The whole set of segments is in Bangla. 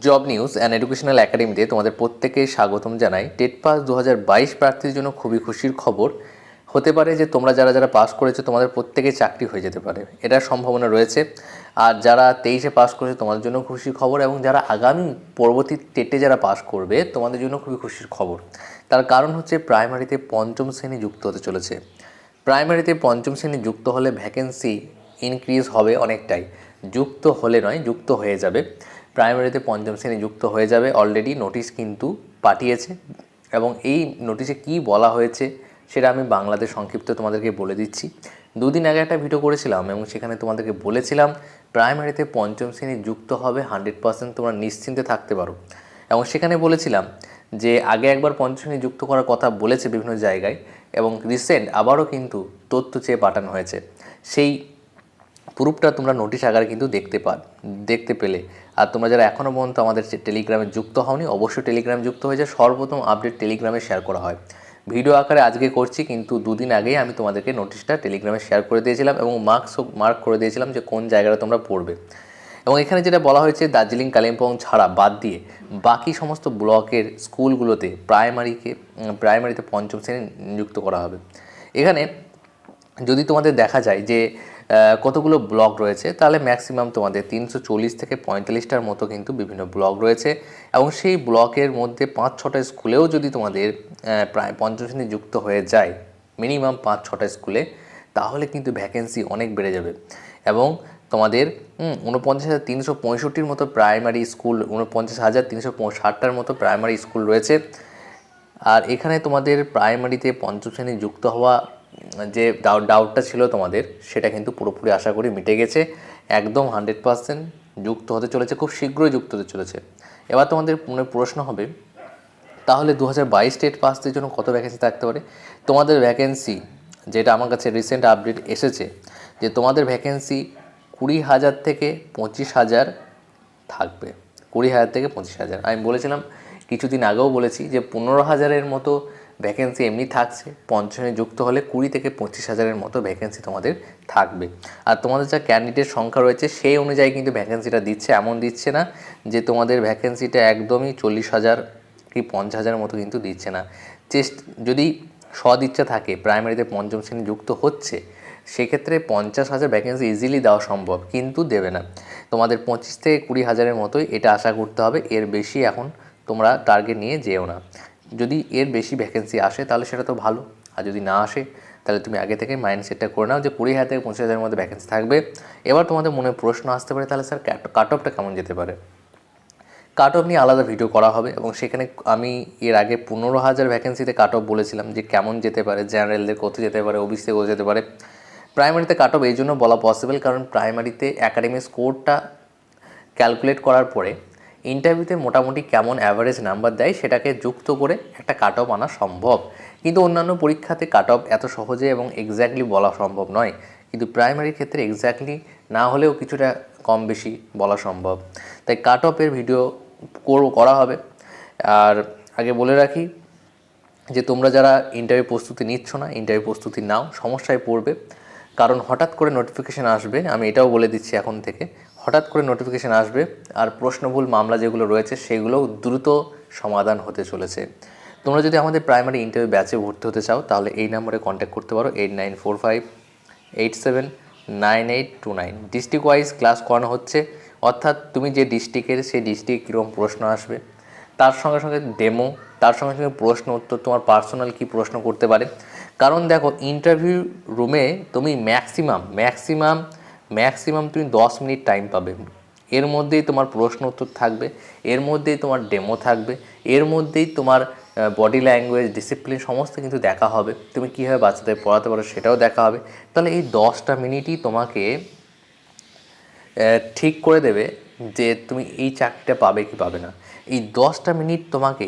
জব নিউজ অ্যান্ড এডুকেশনাল একাডেমিতে তোমাদের প্রত্যেকে স্বাগতম জানাই। টেট পাস দু হাজার বাইশ প্রার্থীর জন্য খুবই খুশির খবর। হতে পারে যে তোমরা যারা যারা পাস করেছ, তোমাদের প্রত্যেকেই চাকরি হয়ে যেতে পারে। এটার সম্ভাবনা রয়েছে। আর যারা তেইশে পাস করেছে, তোমাদের জন্য খুশির খবর এবং যারা আগামী পরবর্তী টেটে যারা পাস করবে, তোমাদের জন্য খুবই খুশির খবর। তার কারণ হচ্ছে প্রাইমারিতে পঞ্চম শ্রেণি যুক্ত হতে চলেছে। প্রাইমারিতে পঞ্চম শ্রেণি যুক্ত হলে ভ্যাকেন্সি ইনক্রিজ হবে অনেকটাই। যুক্ত হলে নয়, যুক্ত হয়ে যাবে। প্রাইমারিতে পঞ্চম শ্রেণি যুক্ত হয়ে যাবে। অলরেডি নোটিশ কিন্তু পাঠিয়েছে। এবং এই নোটিশে কি বলা হয়েছে সেটা আমি বাংলাতে সংক্ষিপ্ত তোমাদেরকে বলে দিচ্ছি। দুদিন আগে একটা ভিডিও করেছিলাম এবং সেখানে তোমাদেরকে বলেছিলাম প্রাইমারিতে পঞ্চম শ্রেণি যুক্ত হবে হান্ড্রেড পার্সেন্ট তোমরা নিশ্চিন্তে থাকতে পারো। এবং সেখানে বলেছিলাম যে, আগে একবার পঞ্চম শ্রেণি যুক্ত করার কথা বলেছে বিভিন্ন জায়গায় এবং রিসেন্ট আবারও কিন্তু তথ্য চেয়ে পাঠানো হয়েছে। সেই প্রুফটা তোমরা নোটিশ আকারে কিন্তু দেখতে পা, দেখতে পেলে। আর তোমরা যারা এখনও পর্যন্ত আমাদের টেলিগ্রামে যুক্ত হওনি, অবশ্যই টেলিগ্রামে যুক্ত হয়ে যায় সর্বপ্রথম আপডেট টেলিগ্রামে শেয়ার করা হয়। ভিডিও আকারে আজকে করছি, কিন্তু দুদিন আগেই আমি তোমাদেরকে নোটিশটা টেলিগ্রামে শেয়ার করে দিয়েছিলাম এবং মার্কসও মার্ক করে দিয়েছিলাম যে কোন জায়গাটা তোমরা পড়বে। এবং এখানে যেটা বলা হয়েছে, দার্জিলিং, কালিম্পং ছাড়া বাদ দিয়ে বাকি সমস্ত ব্লকের স্কুলগুলোতে প্রাইমারিকে প্রাইমারিতে পঞ্চম শ্রেণি নিযুক্ত করা হবে। এখানে যদি তোমাদের দেখা যায় যে কতগুলো ব্লক রয়েছে, তাহলে ম্যাক্সিমাম তোমাদের তিনশো চল্লিশ থেকে পঁয়তাল্লিশটার মতো কিন্তু বিভিন্ন ব্লক রয়েছে। এবং সেই ব্লকের মধ্যে পাঁচ ছটা স্কুলেও যদি তোমাদের প্রায় পঞ্চম শ্রেণি যুক্ত হয়ে যায় মিনিমাম পাঁচ ছটা স্কুলে, তাহলে কিন্তু ভ্যাকেন্সি অনেক বেড়ে যাবে। এবং তোমাদের উনপঞ্চাশ হাজার তিনশো পঁয়ষট্টির মতো প্রাইমারি স্কুল উনপঞ্চাশ হাজার তিনশো ষাটটার মতো প্রাইমারি স্কুল রয়েছে। আর এখানে তোমাদের প্রাইমারিতে পঞ্চম শ্রেণি যুক্ত হওয়া যে ডাউট ডাউটটা ছিল তোমাদের, সেটা কিন্তু পুরোপুরি আশা করি মিটে গেছে। একদম হান্ড্রেড পার্সেন্ট যুক্ত হতে চলেছে, খুব শীঘ্রই যুক্ত হতে চলেছে। এবার তোমাদের মনে প্রশ্ন হবে, তাহলে দু হাজার বাইশ স্টেট পাসদের জন্য কত ভ্যাকেন্সি থাকতে পারে? তোমাদের ভ্যাকেন্সি যেটা আমার কাছে রিসেন্ট আপডেট এসেছে, যে তোমাদের ভ্যাকেন্সি কুড়ি হাজার থেকে পঁচিশ হাজার থাকবে। কুড়ি হাজার থেকে পঁচিশ হাজার। আমি বলেছিলাম, কিছুদিন আগেও বলেছি যে পনেরো হাজারের মতো ভ্যাকেন্সি এমনি থাকছে। পঞ্চমে যুক্ত হলে কুড়ি থেকে পঁচিশ হাজারের মতো ভ্যাকেন্সি তোমাদের থাকবে। আর তোমাদের যা ক্যান্ডিডেট সংখ্যা রয়েছে, সেই অনুযায়ী কিন্তু ভ্যাকেন্সিটা দিচ্ছে, এমন দিচ্ছে না যে তোমাদের ভ্যাকেন্সিটা একদমই চল্লিশ হাজার কি পঞ্চাশ হাজারের মতো কিন্তু দিচ্ছে না। চেষ্ট যদি সদ ইচ্ছা থাকে প্রাইমারিতে পঞ্চম শ্রেণি যুক্ত হচ্ছে, সেক্ষেত্রে পঞ্চাশ হাজার ভ্যাকেন্সি ইজিলি দেওয়া সম্ভব, কিন্তু দেবে না। তোমাদের পঁচিশ থেকে কুড়ি হাজারের মতোই এটা আশা করতে হবে, এর বেশি এখন তোমরা টার্গেট নিয়ে যেও না। যদি এর বেশি ভ্যাকেন্সি আসে, তাহলে সেটা তো ভালো। আর যদি না আসে, তাহলে তুমি আগে থেকে মাইন্ডসেটটা করে নাও যে কুড়ি হাজার থেকে পঁচিশ হাজারের মধ্যে ভ্যাকেন্সি থাকবে। এবার তোমাদের মনে প্রশ্ন আসতে পারে, তাহলে স্যার কাট অফটা কেমন যেতে পারে? কাট অফ নিয়ে আলাদা ভিডিও করা হবে এবং সেখানে আমি এর আগে পনেরো হাজার ভ্যাকেন্সিতে কাট অফ বলেছিলাম যে কেমন যেতে পারে জেনারেলদের কত যেতে পারে ওবিসিতে কত যেতে পারে। প্রাইমারিতে কাট অফ এই জন্য বলা পসিবল কারণ প্রাইমারিতে একাডেমি স্কোরটা ক্যালকুলেট করার পরে ইন্টারভিউতে মোটামুটি কেমন অ্যাভারেজ নাম্বার দেয় সেটাকে যুক্ত করে একটা কাট অফ আনা সম্ভব। কিন্তু অন্যান্য পরীক্ষাতে কাট অফ এত সহজে এবং এক্স্যাক্টলি বলা সম্ভব নয়। কিন্তু প্রাইমারির ক্ষেত্রে এক্স্যাক্টলি না হলেও কিছুটা কম বেশি বলা সম্ভব। তাই কাট অফের ভিডিও কর- করা হবে। আর আগে বলে রাখি যে তোমরা যারা ইন্টারভিউ প্রস্তুতি নিচ্ছ না ইন্টারভিউ প্রস্তুতি নাও, সমস্যায় পড়বে। কারণ হঠাৎ করে নোটিফিকেশান আসবে, আমি এটাও বলে দিচ্ছি এখন থেকে। হঠাৎ করে নোটিফিকেশান আসবে আর প্রশ্নভুল মামলা যেগুলো রয়েছে সেগুলোও দ্রুত সমাধান হতে চলেছে। তোমরা যদি আমাদের প্রাইমারি ইন্টারভিউ ব্যাচে ভর্তি হতে চাও, তাহলে এই নম্বরে কন্ট্যাক্ট করতে পারো eight nine four five eight seven nine eight two nine district wise class করানো হচ্ছে, অর্থাৎ তুমি যে ডিস্ট্রিক্টের সেই ডিস্ট্রিক্ট কীরকম প্রশ্ন আসবে। তার সঙ্গে সঙ্গে ডেমো তার সঙ্গে সঙ্গে প্রশ্ন উত্তর, তোমার পার্সোনাল কী প্রশ্ন করতে পারে। কারণ দেখো ইন্টারভিউ রুমে তুমি ম্যাক্সিমাম ম্যাক্সিমাম ম্যাক্সিমাম তুমি দশ মিনিট টাইম পাবে। এর মধ্যেই তোমার প্রশ্ন উত্তর থাকবে, এর মধ্যেই তোমার ডেমো থাকবে, এর মধ্যেই তোমার বডি ল্যাঙ্গুয়েজ ডিসিপ্লিন সমস্ত কিন্তু দেখা হবে। তুমি কীভাবে বাচ্চাদের পড়াতে পারো সেটাও দেখা হবে। তাহলে এই দশটা মিনিটই তোমাকে ঠিক করে দেবে যে তুমি এই চাকরিটা পাবে কি পাবে না। এই দশটা মিনিট তোমাকে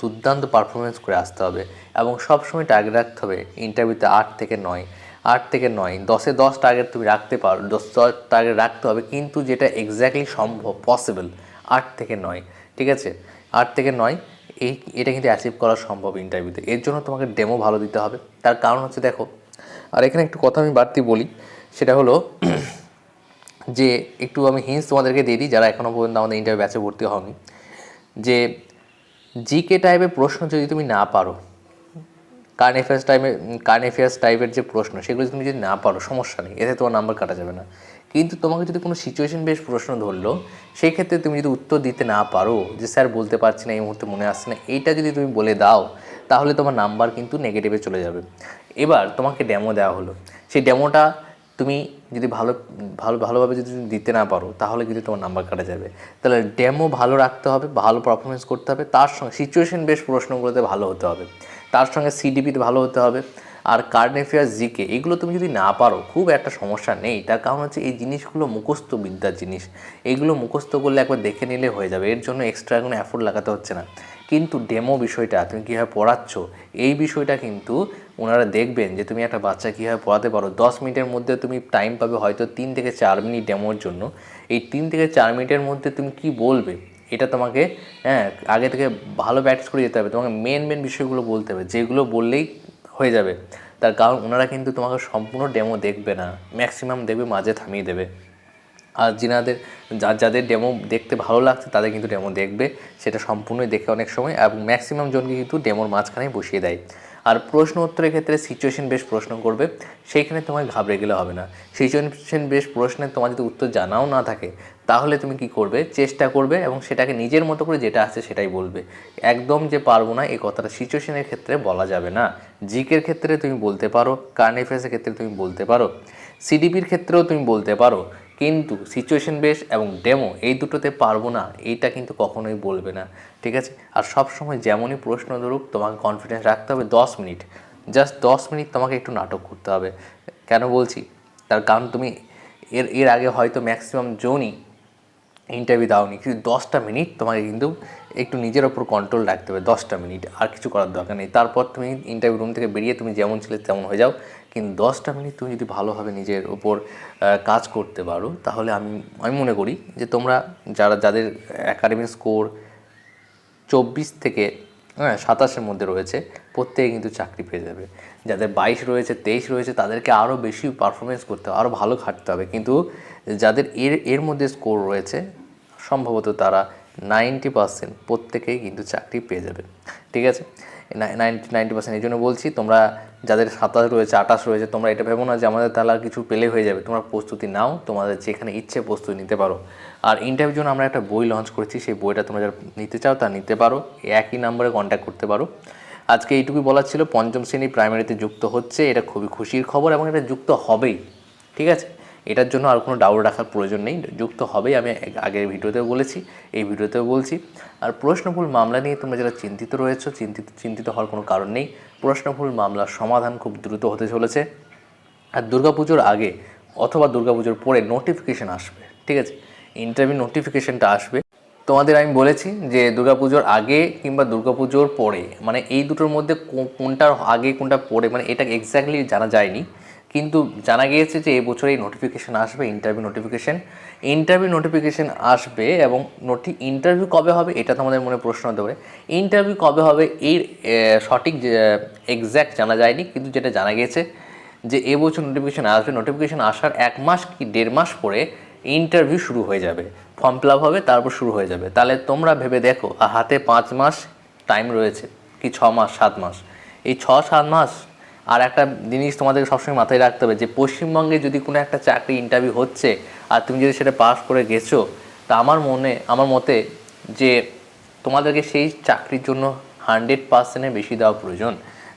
দুর্দান্ত পারফরমেন্স করে আসতে হবে এবং সবসময় টার্গেট রাখতে হবে ইন্টারভিউতে আট থেকে নয়। আট থেকে নয়। দশে দশ টার্গেট তুমি রাখতে পারো, দশ দশ টার্গেট রাখতে হবে, কিন্তু যেটা এক্স্যাক্টলি সম্ভব পসিবল আট থেকে নয়, ঠিক আছে? আট থেকে নয়, এই, এটা কিন্তু অ্যাচিভ করা সম্ভব ইন্টারভিউতে এর জন্য তোমাকে ডেমো ভালো দিতে হবে। তার কারণ হচ্ছে দেখো, আর এখানে একটু কথা আমি বাড়তি বলি, সেটা হলো যে একটু আমি হিন্স তোমাদেরকে দিয়ে দিই, যারা এখনও পর্যন্ত আমাদের ইন্টারভিউ ব্যাচে ভর্তি হওনি, যে জিকে টাইপের প্রশ্ন যদি তুমি না পারো কারেন্ট অ্যাফেয়ার্স অ্যাফেয়ার্স টাইপের যে প্রশ্ন, সেগুলো তুমি যদি না পারো, সমস্যা নেই। এতে তোমার নাম্বার কাটা যাবে না। কিন্তু তোমাকে যদি কোনো সিচুয়েশন বেশ প্রশ্ন ধরলো সেই ক্ষেত্রে তুমি যদি উত্তর দিতে না পারো, যে স্যার বলতে পারছি না, এই মুহূর্তে মনে আসছে না, এইটা যদি তুমি বলে দাও, তাহলে তোমার নাম্বার কিন্তু নেগেটিভে চলে যাবে। এবার তোমাকে ডেমো দেওয়া হলো। সেই ডেমোটা তুমি যদি ভালো ভালো, ভালোভাবে যদি তুমি দিতে না পারো, তাহলে কিন্তু তোমার নাম্বার কাটা যাবে। তাহলে ডেমো ভালো রাখতে হবে, ভালো পারফরমেন্স করতে হবে, তার সঙ্গে সিচুয়েশন বেশ প্রশ্নগুলোতে ভালো হতে হবে। তার সঙ্গে সিডিপিতে ভালো হতে হবে। আর কারেন্ট জিকে এগুলো তুমি যদি না পারো, খুব একটা সমস্যা নেই। তার কারণ হচ্ছে এই জিনিসগুলো মুখস্থ বিদ্যার জিনিস। এগুলো মুখস্থ করলে একবার দেখে নিলে হয়ে যাবে। এর জন্য এক্সট্রা কোনো অ্যাফোর্ড লাগাতে হচ্ছে না। কিন্তু ডেমো বিষয়টা তুমি কীভাবে পড়াচ্ছ, এই বিষয়টা কিন্তু ওনারা দেখবেন যে তুমি একটা বাচ্চা কীভাবে পড়াতে পারো। দশ মিনিটের মধ্যে তুমি টাইম পাবে হয়তো তিন থেকে চার মিনিট ডেমোর জন্য। এই তিন থেকে চার মিনিটের মধ্যে তুমি কি বলবে? এটা তোমাকে হ্যাঁ আগে থেকে ভালো প্র্যাকটিস করে যেতে হবে। তোমাকে মেন মেন বিষয়গুলো বলতে হবে। যেগুলো বললেই হয়ে যাবে। তার কারণ ওনারা কিন্তু তোমাকে সম্পূর্ণ ডেমো দেখবে না। ম্যাক্সিমাম দেখবে, মাঝে থামিয়ে দেবে। আর যিনাদের, যা- যাদের ডেমো দেখতে ভালো লাগছে, তাদের কিন্তু ডেমো দেখবে। সেটা সম্পূর্ণই দেখে অনেক সময়। এবং ম্যাক্সিমাম জনকে কিন্তু ডেমোর মাঝখানে বসিয়ে দেয়। আর প্রশ্ন উত্তরের ক্ষেত্রে সিচুয়েশন বেশ প্রশ্ন করবে। সেইখানে তোমায় ঘাবড়ে গেলে হবে না। সিচুয়েশন বেশ প্রশ্নে তোমার যদি উত্তর জানাও না থাকে, তাহলে তুমি কি করবে? চেষ্টা করবে এবং সেটাকে নিজের মতো করে যেটা আছে সেটাই বলবে। একদম যে পারব না এই কথাটা সিচুয়েশনের ক্ষেত্রে বলা যাবে না। জিকের ক্ষেত্রে তুমি বলতে পারো কারেন্ট অ্যাফেয়ার্সের ক্ষেত্রে তুমি বলতে পারো। সিডিপির ক্ষেত্রেও তুমি বলতে পারো। কিন্তু সিচুয়েশন বেস এবং ডেমো এই দুটোতে পারব না, এইটা কিন্তু কখনোই বলবে না, ঠিক আছে? আর সব সময় যেমনই প্রশ্ন ধরুক, তোমাকে কনফিডেন্স রাখতে হবে দশ মিনিট। জাস্ট দশ মিনিট তোমাকে একটু নাটক করতে হবে। কেন বলছি? তার কারণ তুমি এর এর আগে হয়তো ম্যাক্সিমাম জনই ইন্টারভিউ দাওনি, কিন্তু দশটা মিনিট তোমাকে কিন্তু একটু নিজের ওপর কন্ট্রোল রাখতে হবে, দশটা মিনিট, আর কিছু করার দরকার নেই। তারপর তুমি ইন্টারভিউ রুম থেকে বেরিয়ে তুমি যেমন ছিলে তেমন হয়ে যাও। কিন্তু দশটা মিনিট তুমি যদি ভালোভাবে নিজের ওপর কাজ করতে পারো, তাহলে আমি আমি মনে করি যে তোমরা যারা, যাদের একাডেমিক স্কোর চব্বিশ থেকে হ্যাঁ সাতাশের মধ্যে রয়েছে, প্রত্যেকে কিন্তু চাকরি পেয়ে যাবে। যাদের বাইশ রয়েছে, তেইশ রয়েছে, তাদেরকে আরও বেশি পারফরমেন্স করতে হবে, আরও ভালো খাটতে হবে। কিন্তু যাদের এর এর মধ্যে স্কোর রয়েছে, সম্ভবত তারা নাইনটি পার্সেন্ট প্রত্যেকেই কিন্তু চাকরি পেয়ে যাবে। ঠিক আছে? নাইনটি নাইনটি পার্সেন্ট এই জন্য বলছি, তোমরা যাদের সাতাশ রয়েছে, আঠাশ রয়েছে, তোমরা এটা ভেবো না যে আমাদের তাহলে কিছু পেলে হয়ে যাবে। তোমরা প্রস্তুতি নাও, তোমাদের যেখানে ইচ্ছে প্রস্তুতি নিতে পারো। আর ইন্টারভিউর জন্য আমরা একটা বই লঞ্চ করেছি, সেই বইটা তোমরা যারা নিতে চাও তা নিতে পারো, একই নাম্বারে কন্ট্যাক্ট করতে পারো। আজকে এইটুকুই বলার ছিল, পঞ্চম শ্রেণি প্রাইমারিতে যুক্ত হচ্ছে, এটা খুবই খুশির খবর এবং এটা যুক্ত হবেই, ঠিক আছে? এটার জন্য আর কোনো ডাউট রাখার প্রয়োজন নেই, যুক্ত হবেই, আমি আগের ভিডিওতেও বলেছি, এই ভিডিওতেও বলছি। আর প্রশ্নভুল মামলা নিয়ে তোমরা যারা চিন্তিত রয়েছো, চিন্তিত চিন্তিত হওয়ার কোনো কারণ নেই, প্রশ্নভুল মামলার সমাধান খুব দ্রুত হতে চলেছে। আর দুর্গাপুজোর আগে অথবা দুর্গাপুজোর পরে নোটিফিকেশান আসবে, ঠিক আছে? ইন্টারভিউ নোটিফিকেশানটা আসবে। তোমাদের আমি বলেছি যে দুর্গাপুজোর আগে কিংবা দুর্গাপুজোর পরে মানে এই দুটোর মধ্যে কোনটার আগে, কোনটা পরে মানে এটা এক্স্যাক্টলি জানা যায়নি। কিন্তু জানা গিয়েছে যে এই বছর এই নোটিফিকেশান আসবে ইন্টারভিউ নোটিফিকেশান ইন্টারভিউ নোটিফিকেশান আসবে এবং নোটি ইন্টারভিউ কবে হবে এটা তোমাদের মনে প্রশ্ন হতে পারে। ইন্টারভিউ কবে হবে এই সঠিক এক্স্যাক্ট জানা যায়নি, কিন্তু যেটা জানা গিয়েছে যে এবছর নোটিফিকেশান আসবে। নোটিফিকেশান আসার এক মাস কি দেড় মাস পরে ইন্টারভিউ শুরু হয়ে যাবে। ফর্ম ফিল হবে, তারপর শুরু হয়ে যাবে। তাহলে তোমরা ভেবে দেখো হাতে পাঁচ মাস টাইম রয়েছে, কি ছ মাস, সাত মাস। এই ছ, সাত মাস আর একটা জিনিস তোমাদের সবসময় মাথায় রাখতে হবে যে পশ্চিমবঙ্গে যদি কোনো একটা চাকরি ইন্টারভিউ হচ্ছে আর তুমি যদি সেটা পাস করে গেছো, তা আমার মনে, আমার মতে যে তোমাদেরকে সেই চাকরির জন্য হান্ড্রেড পার্সেন্টের বেশি দেওয়া প্রয়োজন।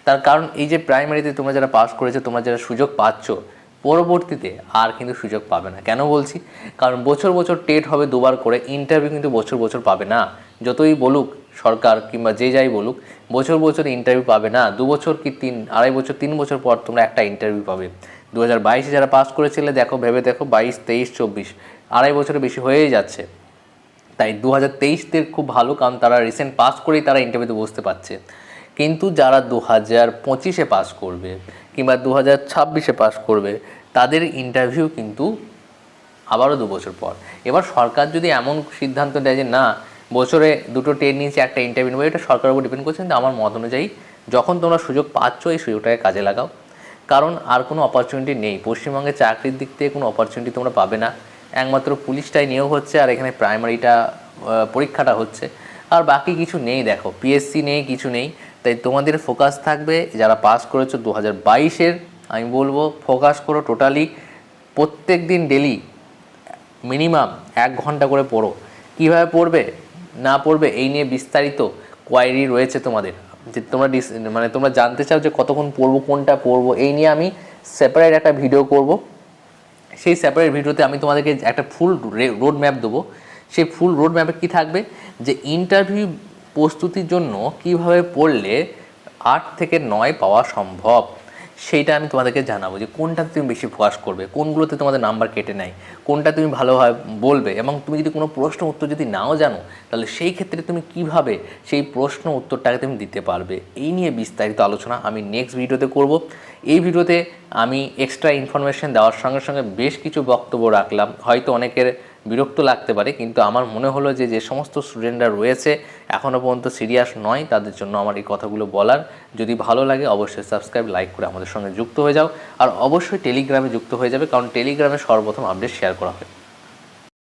তার কারণ এই যে প্রাইমারিতে তোমরা যারা পাস করেছ, তোমরা যারা সুযোগ পাচ্ছ, পরবর্তীতে আর কিন্তু সুযোগ পাবে না। কেন বলছি? কারণ বছর বছর টেট হবে দুবার করে ইন্টারভিউ কিন্তু বছর বছর পাবে না। যতই বলুক সরকার কিংবা যে যাই বলুক, বছর বছর ইন্টারভিউ পাবে না, দু বছর কি তিন, আড়াই বছর, তিন বছর পর তোমরা একটা ইন্টারভিউ পাবে। দু হাজার বাইশে যারা পাস করেছিলে, দেখো, ভেবে দেখো, বাইশ, তেইশ, চব্বিশ, আড়াই বছরের বেশি হয়েই যাচ্ছে। তাই দু হাজার তেইশদের খুব ভালো, কারণ তারা রিসেন্ট পাস করেই তারা ইন্টারভিউতে বসতে পারছে। কিন্তু যারা দু হাজার পঁচিশে পাস করবে, কিংবা দু হাজার ছাব্বিশে পাস করবে, তাদের ইন্টারভিউ কিন্তু আবারও দু বছর পর। এবার সরকার যদি এমন সিদ্ধান্ত নেয় যে, না বছরে দুটো টেন নিয়েছে একটা ইন্টারভিউ নেবে, এটা সরকারের উপর ডিপেন্ড করছে, কিন্তু আমার মত অনুযায়ী যখন তোমরা সুযোগ পাচ্ছ, এই সুযোগটাকে কাজে লাগাও। কারণ আর কোনো অপরচুনিটি নেই। পশ্চিমবঙ্গে চাকরির দিক থেকে কোনো অপরচুনিটি তোমরা পাবে না। একমাত্র পুলিশটাই নিয়োগ হচ্ছে, আর এখানে প্রাইমারিটা পরীক্ষাটা হচ্ছে। আর বাকি কিছু নেই, দেখো পিএসসি নেই, কিছু নেই। তাই তোমাদের ফোকাস থাকবে, যারা পাস করেছ দু হাজার বাইশের, আমি বলব ফোকাস করো টোটালি প্রত্যেক দিন ডেলি মিনিমাম এক ঘণ্টা করে পড়ো। কীভাবে পড়বে? না পড়বে, এই নিয়ে বিস্তারিত কোয়ারি রয়েছে তোমাদের। যে তোমরা মানে তোমরা জানতে চাও যে কতক্ষণ পড়ব, কোনটা পড়ব, এই নিয়ে আমি সেপারেট একটা ভিডিও করব। সেই সেপারেট ভিডিওতে আমি তোমাদেরকে একটা ফুল রোড ম্যাপ দেবো। সেই ফুল রোড ম্যাপে কী থাকবে? যে ইন্টারভিউ প্রস্তুতির জন্য কীভাবে পড়লে আট থেকে নয় পাওয়া সম্ভব। সেইটা আমি তোমাদেরকে জানাব যে কোনটাতে তুমি বেশি ফোকাস করবে, কোনগুলোতে তোমাদের নাম্বার কেটে নেয়, কোনটা তুমি ভালোভাবে বলবে এবং তুমি যদি কোনো প্রশ্ন উত্তর যদি নাও জানো, তাহলে সেই ক্ষেত্রে তুমি কীভাবে সেই প্রশ্ন উত্তরটাকে তুমি দিতে পারবে? এই নিয়ে বিস্তারিত আলোচনা আমি নেক্সট ভিডিওতে করব। এই ভিডিওতে আমি এক্সট্রা ইনফরমেশন দেওয়ার সঙ্গে সঙ্গে বেশ কিছু বক্তব্য রাখলাম। হয়তো অনেকের বিরক্ত লাগতে পারে, কিন্তু আমার মনে হলো যে যে সমস্ত স্টুডেন্টরা রয়েছে এখনও পর্যন্ত সিরিয়াস নয়, তাদের জন্য আমার এই কথাগুলো বলার। যদি ভালো লাগে, অবশ্যই সাবস্ক্রাইব, লাইক করে আমাদের সঙ্গে যুক্ত হয়ে যাও। আর অবশ্যই টেলিগ্রামে যুক্ত হয়ে যাবে, কারণ টেলিগ্রামে সর্বপ্রথম আপডেট শেয়ার করা হয়।